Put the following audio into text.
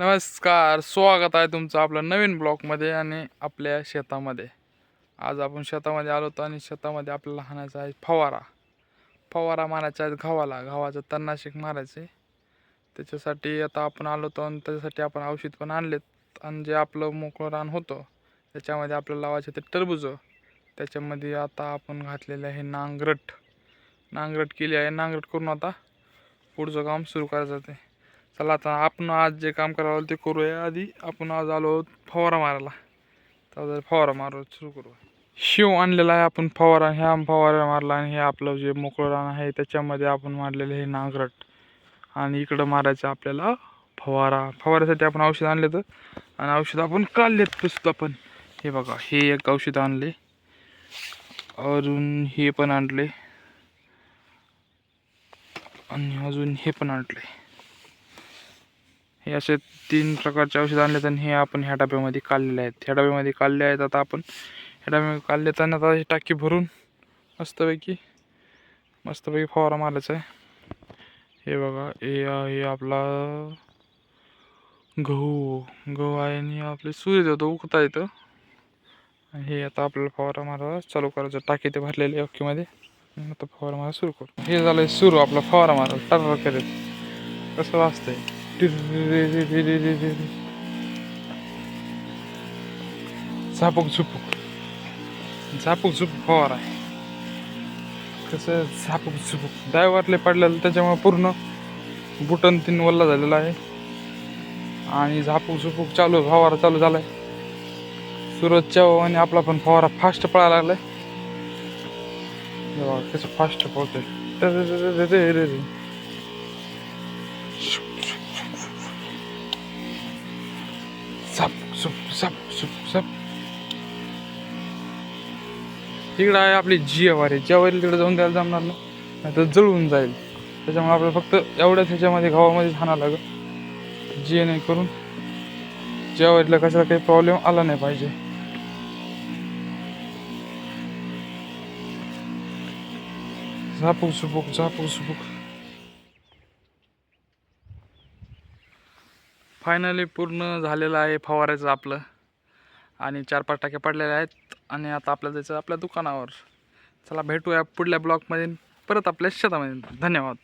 नमस्कार स्वागत आहे तुमचं आपलं नवीन ब्लॉकमध्ये आणि आपल्या शेतामध्ये. आज आपण शेतामध्ये आलो होतो आणि शेतामध्ये आपल्याला हाणायचा आहे फवारा. फवारा मारायचा आहे गव्हाला. गव्हाचं तणनाशक मारायचे त्याच्यासाठी आता आपण आलो होतो आणि त्याच्यासाठी आपण औषध पण आणलेत. आणि जे आपलं मोकळं रान होतं त्याच्यामध्ये आपल्याला लावायचे ते टरबूज. त्याच्यामध्ये आता आपण घातलेलं आहे नांगरट. नांगरट केली आहे. नांगरट करून आता पुढचं काम सुरू करायचं ते. चला आता आपण आज जे काम करावं ते करूया. आधी आपण आज आलो आहोत फवारा मारायला. तर फवारा मारू सुरू करू शिव आणलेला आहे आपण फवारा. ह्या फवारा मारला आणि हे आपलं जे मोकळं रान आहे त्याच्यामध्ये आपण मारलेलं हे नांगरट. आणि इकडं मारायचं आपल्याला फवारा. फवाऱ्यासाठी आपण औषध आणले तर. आणि औषध आपण काढलेत सुद्धा आपण हे बघा हे एक औषध आणले. अजून हे पण आणले. आणि अजून हे पण आणले. हे असे तीन प्रकारचे औषध आणले आणि हे आपण ह्या डब्यामध्ये काढलेले आहेत. ह्या डब्यामध्ये काढले आहेत आता आपण ह्या डब्यामध्ये काढले तर आता टाकी भरून मस्तपैकी मस्तपैकी फवारा मारायचा आहे. हे बघा हे आहे आपला गहू. गहू आहे आणि आपले सूर्य देतो उगता येतं हे आता आपल्याला फवारा मारा चालू करायचं टाकी ते भरलेले अख्खीमध्ये. आता फवारा मारा सुरू करू. हे झालं सुरू आपला फवारा मारा टर करत. कसं वाचतंय? झापक झुपूक झापूक झुपूक फवारा. आहे कसं झापूक झुपूक डायवरले पडलेलं त्याच्यामुळे पूर्ण बुटन तीन वल्ला झालेला आहे. आणि झापूक झुपूक चालू फवारा चालू झालाय. सूरजच्या आणि आपला पण फवारा फास्ट पळायला लागलाय. हे कसं फास्ट पळतोय. सुप सप सुप सप. तिकडं आहे आपली जियावारी जियावारी तिकडे जाऊन द्यायला जमणार नाही. तर जळून जाईल. त्याच्यामुळे आपल्याला फक्त एवढ्याच ह्याच्यामध्ये गावामध्ये हाणा लागत जिया नाही करून. जियावारीला कशाला काही प्रॉब्लेम आला नाही पाहिजे. झापूक सुपूक झापूक सुपूक. फायनली पूर्ण झालेलं आहे फवारायचं आपलं. आणि चार पाच टाके पडलेले आहेत. आणि आता आपल्याला जायचं आपल्या दुकानावर. चला भेटूया पुढल्या ब्लॉकमध्ये परत आपल्या शेतामध्ये. धन्यवाद.